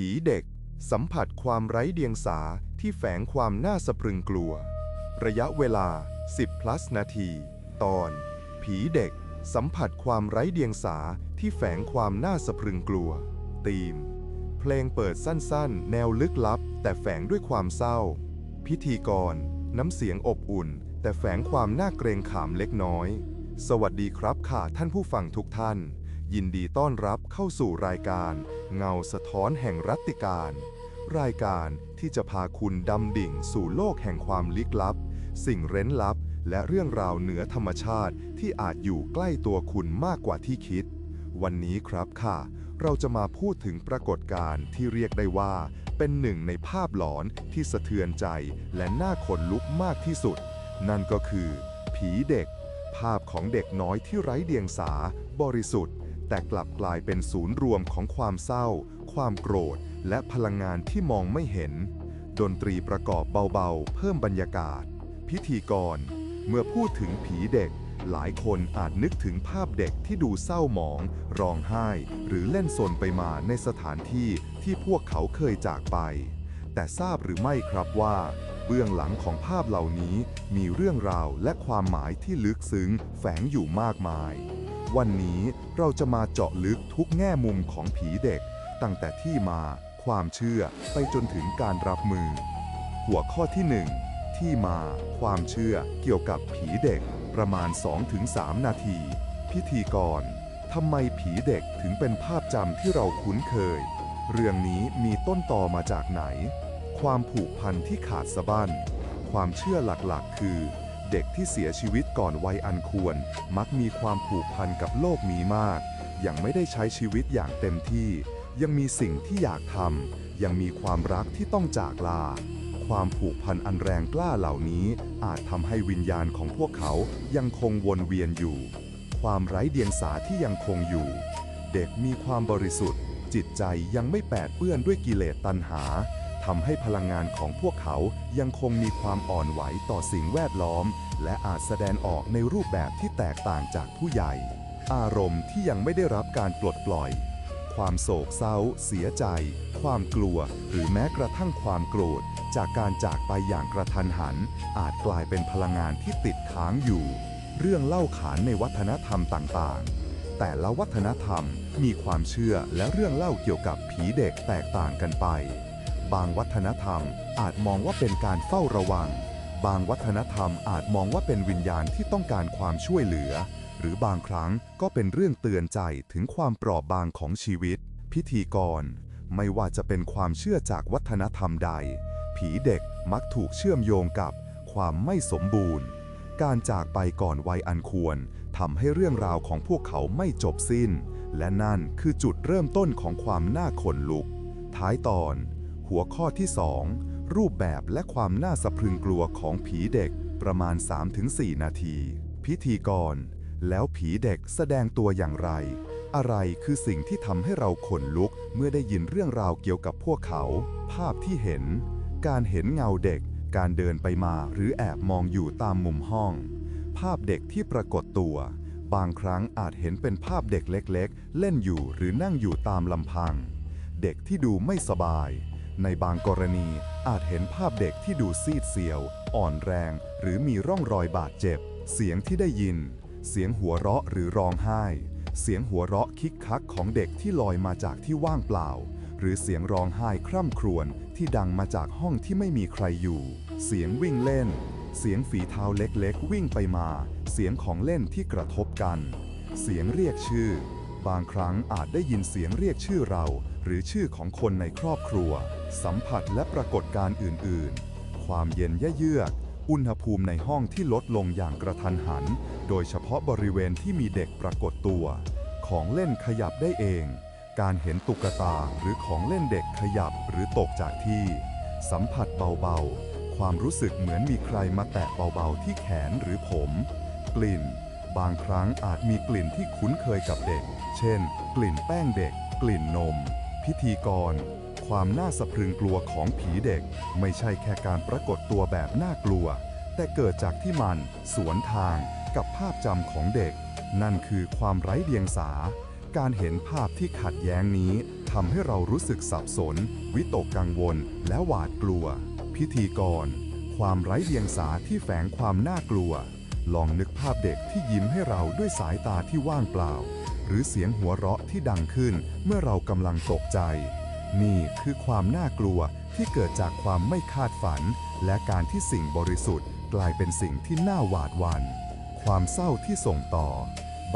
ผีเด็ก สัมผัสความไร้เดียงสาที่แฝงความน่าสะพรึงกลัว ระยะเวลา 10 plus นาที ตอน ผีเด็ก สัมผัสความไร้เดียงสาที่แฝงความน่าสะพรึงกลัวธีม เพลงเปิดสั้นๆ แนวลึกลับ แต่แฝงด้วยความเศร้า พิธีกร น้ำเสียงอบอุ่น แต่แฝงความน่าเกรงขามเล็กน้อย สวัสดีครับค่ะท่านผู้ฟังทุกท่าน ยินดีต้อนรับเข้าสู่รายการ เงาสะท้อนแห่งรัตติการ รายการที่จะพาคุณดำดิ่งสู่โลกแห่งความลึกลับ สิ่งเร้นลับ และเรื่องราวเหนือธรรมชาติที่อาจอยู่ใกล้ตัวคุณมากกว่าที่คิด วันนี้ครับค่ะ เราจะมาพูดถึงปรากฏการณ์ที่เรียกได้ว่า เป็นหนึ่งในภาพหลอนที่สะเทือนใจและน่าขนลุกมากที่สุด นั่นก็คือ ผีเด็ก ภาพของเด็กน้อยที่ไร้เดียงสา บริสุทธิ์ แต่กลับกลายเป็นศูนย์รวมของความเศร้า ความโกรธ และพลังงานที่มองไม่เห็น ดนตรีประกอบเบาๆ เพิ่มบรรยากาศ พิธีกร เมื่อพูดถึงผีเด็ก หลายคนอาจนึกถึงภาพเด็กที่ดูเศร้าหมอง ร้องไห้ หรือเล่นสนไปมาในสถานที่ที่พวกเขาเคยจากไป แต่ทราบหรือไม่ครับว่าเบื้องหลังของภาพเหล่านี้มีเรื่องราวและความหมายที่ลึกซึ้งแฝงอยู่มากมาย วันนี้เราจะมาเจาะลึกทุกแง่มุมของผีเด็ก ตั้งแต่ที่มาความเชื่อไปจนถึงการรับมือ หัวข้อที่ 1 ที่มา ความเชื่อเกี่ยวกับผีเด็กประมาณ 2-3 นาที พิธีกรทำไมผีเด็กถึงเป็นภาพจำที่เราคุ้นเคย เรื่องนี้มีต้นต่อมาจากไหน ความผูกพันที่ขาดสะบั้น ความเชื่อหลักๆ คือ เด็กที่เสียชีวิตก่อนวัยอันควร มักมีความผูกพันกับโลกนี้มาก ยังไม่ได้ใช้ชีวิตอย่างเต็มที่ ยังมีสิ่งที่อยากทำยังมีความรักที่ต้องจากลา ความผูกพันอันแรงกล้าเหล่านี้อาจทำให้วิญญาณของพวกเขายังคงวนเวียนอยู่ ความไร้เดียงสาที่ยังคงอยู่ เด็กมีความบริสุทธิ์ จิตใจยังไม่แปดเปื้อนด้วยกิเลสตัณหา ทำให้พลังงานของพวกเขายังคงมีความอ่อนไหวต่อสิ่งแวดล้อม และอาจแสดงออกในรูปแบบที่แตกต่างจากผู้ใหญ่ อารมณ์ที่ยังไม่ได้รับการปลดปล่อย ความโศกเศร้า เสียใจ ความกลัว หรือแม้กระทั่งความโกรธ จากการจากไปอย่างกระทันหัน อาจกลายเป็นพลังงานที่ติดค้างอยู่ เรื่องเล่าขานในวัฒนธรรมต่างๆแต่ละวัฒนธรรมมีความเชื่อและเรื่องเล่าเกี่ยวกับผีเด็กแตกต่างกันไป บางวัฒนธรรมอาจมองว่าเป็นการเฝ้าระวัง บางวัฒนธรรมอาจมองว่าเป็นวิญญาณที่ต้องการความช่วยเหลือ หรือบางครั้งก็เป็นเรื่องเตือนใจถึงความเปราะบางของชีวิต พิธีกร ไม่ว่าจะเป็นความเชื่อจากวัฒนธรรมใด ผีเด็กมักถูกเชื่อมโยงกับความไม่สมบูรณ์ การจากไปก่อนวัยอันควรทำให้เรื่องราวของพวกเขาไม่จบสิ้น และนั่นคือจุดเริ่มต้นของความน่าขนลุก ท้ายตอน หัวข้อที่ 2 รูปแบบและความน่าสะพรึงกลัวของผีเด็กประมาณ 3-4 นาที พิธีกร แล้วผีเด็กแสดงตัวอย่างไร อะไรคือสิ่งที่ทำให้เราขนลุกเมื่อได้ยินเรื่องราวเกี่ยวกับพวกเขา ภาพที่เห็น การเห็นเงาเด็ก การเดินไปมาหรือแอบมองอยู่ตามมุมห้อง ภาพเด็กที่ปรากฏตัว บางครั้งอาจเห็นเป็นภาพเด็กเล็ก ๆ เล่นอยู่หรือนั่งอยู่ตามลำพัง เด็กที่ดูไม่สบาย ในบางกรณีอาจเห็นภาพเด็กที่ดูซีดเซียว อ่อนแรง หรือมีร่องรอยบาดเจ็บ เสียงที่ได้ยิน เสียงหัวเราะหรือร้องไห้ เสียงหัวเราะคิกคักของเด็กที่ลอยมาจากที่ว่างเปล่า หรือเสียงร้องไห้คร่ำครวญที่ดังมาจากห้องที่ไม่มีใครอยู่ เสียงวิ่งเล่น เสียงฝีเท้าเล็กๆ วิ่งไปมา เสียงของเล่นที่กระทบกัน เสียงเรียกชื่อ บางครั้งอาจได้ยินเสียงเรียกชื่อเรา หรือชื่อของคนในครอบครัว สัมผัสและปรากฏการณ์อื่น ๆ ความเย็นเยือกอุณหภูมิในห้องที่ลดลงอย่างกระทันหัน โดยเฉพาะบริเวณที่มีเด็กปรากฏตัว ของเล่นขยับได้เอง การเห็นตุ๊กตาหรือของเล่นเด็กขยับหรือตกจากที่ สัมผัสเบา ๆ ความรู้สึกเหมือนมีใครมาแตะเบา ๆ ที่แขนหรือผม กลิ่น บางครั้งอาจมีกลิ่นที่คุ้นเคยกับเด็ก เช่น กลิ่นแป้งเด็ก กลิ่นนม พิธีกร ความน่าสะพรึงกลัวของผีเด็ก ไม่ใช่แค่การปรากฏตัวแบบน่ากลัว แต่เกิดจากที่มันสวนทางกับภาพจำของเด็ก นั่นคือความไร้เดียงสา การเห็นภาพที่ขัดแย้งนี้ทำให้เรารู้สึกสับสน วิตกกังวล และหวาดกลัว พิธีกร ความไร้เดียงสาที่แฝงความน่ากลัว ลองนึกภาพเด็กที่ยิ้มให้เราด้วยสายตาที่ว่างเปล่า หรือเสียงหัวเราะที่ดังขึ้นเมื่อเรากำลังตกใจ นี่คือความน่ากลัวที่เกิดจากความไม่คาดฝัน และการที่สิ่งบริสุทธิ์กลายเป็นสิ่งที่น่าหวาดหวัน่น ความเศร้าที่ส่งต่อ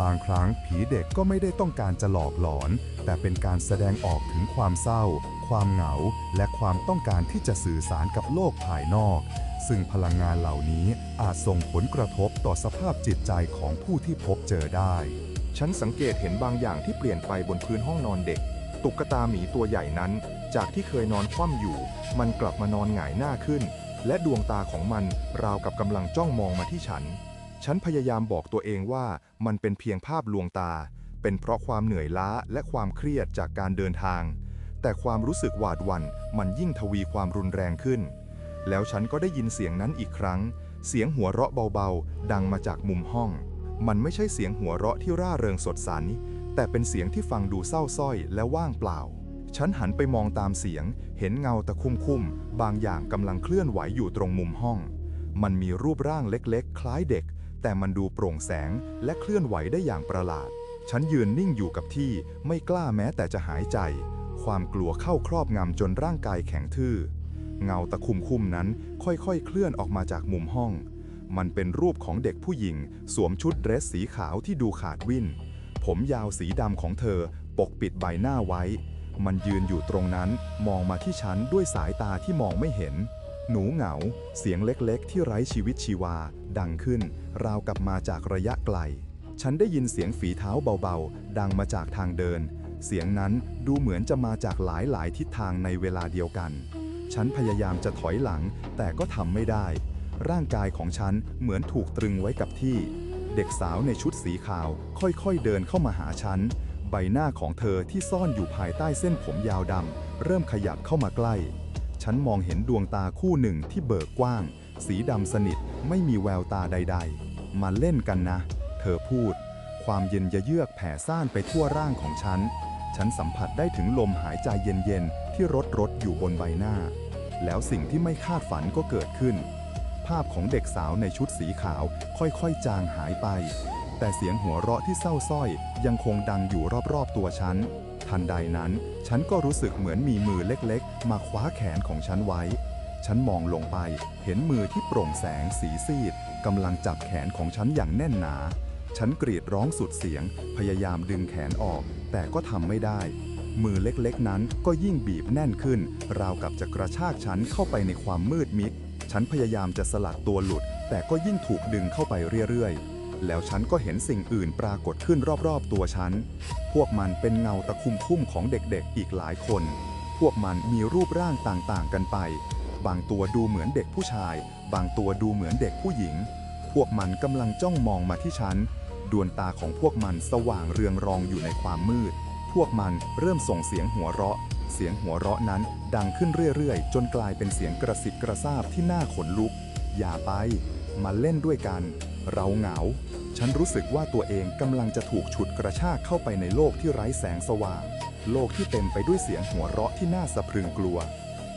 บางครั้งผีเด็กก็ไม่ได้ต้องการจะหลอกหลอน แต่เป็นการแสดงออกถึงความเศร้า ความเหงา และความต้องการที่จะสื่อสารกับโลกภายนอก ซึ่งพลังงานเหล่านี้อาจส่งผลกระทบต่อสภาพจิตใจของผู้ที่พบเจอได้ ฉันสังเกตเห็นบางอย่างที่เปลี่ยนไปบนพื้นห้องนอนเด็ก ตุ๊กตาหมีตัวใหญ่นั้น จากที่เคยนอนคว่ำอยู่ มันกลับมานอนหงายหน้าขึ้น และดวงตาของมันราวกับกำลังจ้องมองมาที่ฉัน ฉันพยายามบอกตัวเองว่ามันเป็นเพียงภาพลวงตา เป็นเพราะความเหนื่อยล้าและความเครียดจากการเดินทาง แต่ความรู้สึกหวาดหวั่นมันยิ่งทวีความรุนแรงขึ้น แล้วฉันก็ได้ยินเสียงนั้นอีกครั้ง เสียงหัวเราะเบาๆ ดังมาจากมุมห้อง มันไม่ใช่เสียงหัวเราะที่ร่าเริงสดใสแต่เป็นเสียงที่ฟังดูเศร้าส้อยและว่างเปล่า ฉันหันไปมองตามเสียง เห็นเงาตะคุ่มคุ่มบางอย่างกำลังเคลื่อนไหวอยู่ตรงมุมห้อง มันมีรูปร่างเล็กๆ คล้ายเด็ก แต่มันดูโปร่งแสงและเคลื่อนไหวได้อย่างประหลาด ฉันยืนนิ่งอยู่กับที่ไม่กล้าแม้แต่จะหายใจ ความกลัวเข้าครอบงำจนร่างกายแข็งทื่อ เงาตะคุ่มคุมนั้นค่อยๆ เคลื่อนออกมาจากมุมห้อง มันเป็นรูปของเด็กผู้หญิง สวมชุดเดรสสีขาวที่ดูขาดวิ่น ผมยาวสีดำของเธอ ปกปิดใบหน้าไว้ มันยืนอยู่ตรงนั้นมองมาที่ฉันด้วยสายตาที่มองไม่เห็น หนูเหงา เสียงเล็กๆ ที่ไร้ชีวิตชีวา ดังขึ้น ราวกับมาจากระยะไกล ฉันได้ยินเสียงฝีเท้าเบาๆ ดังมาจากทางเดิน เสียงนั้นดูเหมือนจะมาจากหลายๆทิศทางในเวลาเดียวกัน ฉันพยายามจะถอยหลังแต่ก็ทำไม่ได้ ร่างกายของฉันเหมือนถูกตรึงไว้กับที่ เด็กสาวในชุดสีขาว ค่อยๆเดินเข้ามาหาฉัน ใบหน้าของเธอที่ซ่อนอยู่ภายใต้เส้นผมยาวดำเริ่มขยับเข้ามาใกล้ ฉันมองเห็นดวงตาคู่หนึ่งที่เบิกกว้าง สีดำสนิทไม่มีแววตาใด ๆ มาเล่นกันนะ เธอพูด ความเย็นยะเยือกแผ่ซ่านไปทั่วร่างของฉัน ฉันสัมผัสได้ถึงลมหายใจเย็นๆที่รดรดๆอยู่บนใบหน้า แล้วสิ่งที่ไม่คาดฝันก็เกิดขึ้นาพของเด็กสาวในชุดสีขาวค่อยๆ จางหายไป แต่เสียงหัวเราะที่เศร้าส้อย ยังคงดังอยู่รอบๆตัวฉัน ทันใดนั้น ฉันก็รู้สึกเหมือนมีมือเล็กๆ มาคว้าแขนของฉันไว้ ฉันมองลงไปเห็นมือที่โปร่งแสงสีซีดกำลังจับแขนของฉันอย่างแน่นหนา ฉันกรีดร้องสุดเสียง พยายามดึงแขนออก แต่ก็ทำไม่ได้มือเล็กๆ นั้นก็ยิ่งบีบแน่นขึ้น ราวกับจะกระชากฉันเข้าไปในความมืดมิด ฉันพยายามจะสลัดตัวหลุด แต่ก็ยิ่งถูกดึงเข้าไปเรื่อยๆ แล้วฉันก็เห็นสิ่งอื่นปรากฏขึ้นรอบๆ ตัวฉัน พวกมันเป็นเงาตะคุ่มคุ้มของเด็กๆ อีกหลายคน พวกมันมีรูปร่างต่างๆ กันไป บางตัวดูเหมือนเด็กผู้ชาย บางตัวดูเหมือนเด็กผู้หญิง พวกมันกำลังจ้องมองมาที่ฉัน ดวงตาของพวกมันสว่างเรืองรองอยู่ในความมืด พวกมันเริ่มส่งเสียงหัวเราะ เสียงหัวเราะนั้นดังขึ้นเรื่อยๆ จนกลายเป็นเสียงกระสิบกระซาบที่น่าขนลุก อย่าไป มาเล่นด้วยกัน เราเหงา ฉันรู้สึกว่าตัวเองกำลังจะถูกฉุดกระชากเข้าไปในโลกที่ไร้แสงสว่าง โลกที่เต็มไปด้วยเสียงหัวเราะที่น่าสะพรึงกลัว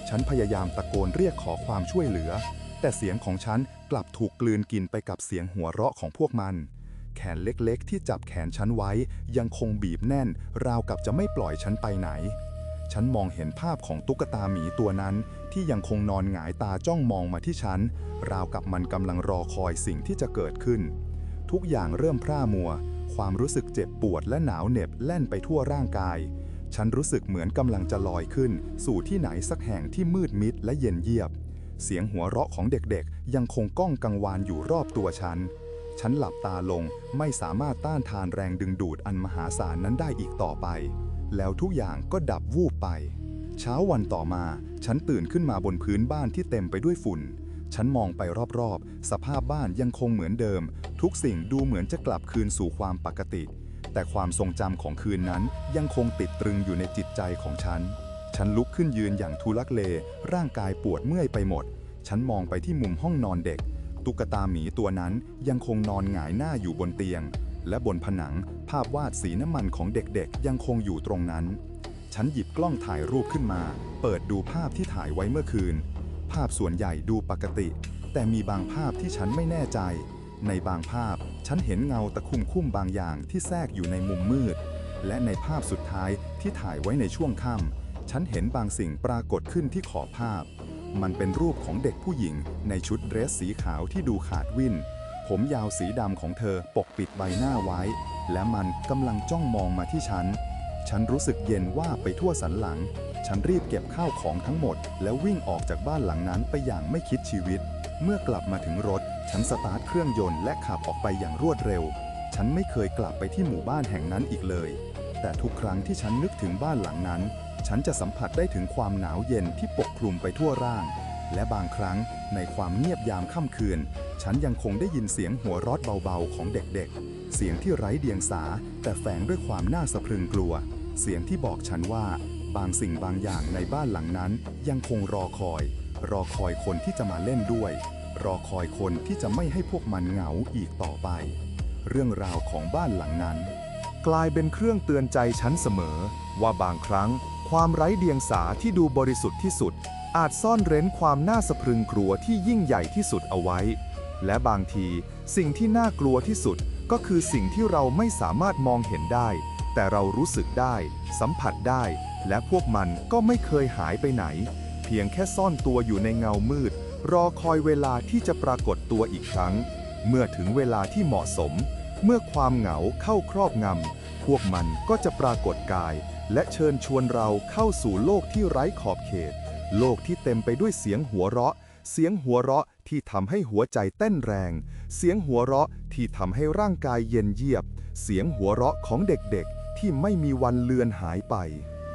ฉันพยายามตะโกนเรียกขอความช่วยเหลือ แต่เสียงของฉันกลับถูกกลืนกินไปกับเสียงหัวเราะของพวกมันแขนเล็กๆ ที่จับแขนฉันไว้ ยังคงบีบแน่น ราวกับจะไม่ปล่อยฉันไปไหน ฉันมองเห็นภาพของตุ๊กตาหมีตัวนั้น ที่ยังคงนอนหงายตาจ้องมองมาที่ฉัน ราวกับมันกำลังรอคอยสิ่งที่จะเกิดขึ้น ทุกอย่างเริ่มพร่ามัว ความรู้สึกเจ็บปวดและหนาวเหน็บแล่นไปทั่วร่างกาย ฉันรู้สึกเหมือนกำลังจะลอยขึ้น สู่ที่ไหนสักแห่งที่มืดมิดและเย็นเยียบ เสียงหัวเราะของเด็กๆ ยังคงก้องกังวานอยู่รอบตัวฉัน ฉันหลับตาลงไม่สามารถต้านทานแรงดึงดูดอันมหาศาลนั้นได้อีกต่อไป แล้วทุกอย่างก็ดับวูบไป เช้าวันต่อมา ฉันตื่นขึ้นมาบนพื้นบ้านที่เต็มไปด้วยฝุ่น ฉันมองไปรอบๆ สภาพบ้านยังคงเหมือนเดิม ทุกสิ่งดูเหมือนจะกลับคืนสู่ความปกติ แต่ความทรงจำของคืนนั้นยังคงติดตรึงอยู่ในจิตใจของฉัน ฉันลุกขึ้นยืนอย่างทุลักเล ร่างกายปวดเมื่อยไปหมด ฉันมองไปที่มุมห้องนอนเด็ก ตุ๊กตาหมีตัวนั้นยังคงนอนหงายหน้าอยู่บนเตียง และบนผนังภาพวาดสีน้ำมันของเด็กๆ ยังคงอยู่ตรงนั้น ฉันหยิบกล้องถ่ายรูปขึ้นมา เปิดดูภาพที่ถ่ายไว้เมื่อคืน ภาพส่วนใหญ่ดูปกติ แต่มีบางภาพที่ฉันไม่แน่ใจ ในบางภาพ ฉันเห็นเงาตะคุ่มคุ้มบางอย่างที่แทรกอยู่ในมุมมืด และในภาพสุดท้ายที่ถ่ายไว้ในช่วงค่ำฉันเห็นบางสิ่งปรากฏขึ้นที่ขอบภาพ มันเป็นรูปของเด็กผู้หญิงในชุดเดรสสีขาวที่ดูขาดวิน ผมยาวสีดำของเธอปกปิดใบหน้าไว้ และมันกำลังจ้องมองมาที่ฉัน ฉันรู้สึกเย็นว่าไปทั่วสันหลัง ฉันรีบเก็บข้าวของทั้งหมด แล้ววิ่งออกจากบ้านหลังนั้นไปอย่างไม่คิดชีวิต เมื่อกลับมาถึงรถ ฉันสตาร์ทเครื่องยนต์และขับออกไปอย่างรวดเร็ว ฉันไม่เคยกลับไปที่หมู่บ้านแห่งนั้นอีกเลย แต่ทุกครั้งที่ฉันนึกถึงบ้านหลังนั้น ฉันจะสัมผัสได้ถึงความหนาวเย็นที่ปกคลุมไปทั่วร่าง และบางครั้งในความเงียบยามค่ำคืน ฉันยังคงได้ยินเสียงหัวเรอดเบาๆของเด็กๆ เสียงที่ไร้เดียงสา แต่แฝงด้วยความน่าสะพรึงกลัว เสียงที่บอกฉันว่า บางสิ่งบางอย่างในบ้านหลังนั้น ยังคงรอคอย รอคอยคนที่จะมาเล่นด้วย รอคอยคนที่จะไม่ให้พวกมันเหงาอีกต่อไป เรื่องราวของบ้านหลังนั้น กลายเป็นเครื่องเตือนใจฉันเสมอ ว่าบางครั้งความไร้เดียงสาที่ดูบริสุทธิ์ที่สุด อาจซ่อนเร้นความน่าสะพรึงกลัวที่ยิ่งใหญ่ที่สุดเอาไว้ และบางทีสิ่งที่น่ากลัวที่สุดก็คือสิ่งที่เราไม่สามารถมองเห็นได้ แต่เรารู้สึกได้ สัมผัสได้ และพวกมันก็ไม่เคยหายไปไหน เพียงแค่ซ่อนตัวอยู่ในเงามืด รอคอยเวลาที่จะปรากฏตัวอีกครั้ง เมื่อถึงเวลาที่เหมาะสม เมื่อความเหงาเข้าครอบงำพวกมันก็จะปรากฏกาย และเชิญชวนเราเข้าสู่โลกที่ไร้ขอบเขต โลกที่เต็มไปด้วยเสียงหัวเราะ เสียงหัวเราะที่ทำให้หัวใจเต้นแรง เสียงหัวเราะที่ทำให้ร่างกายเย็นเยียบ เสียงหัวเราะของเด็กๆ ที่ไม่มีวันเลือนหายไป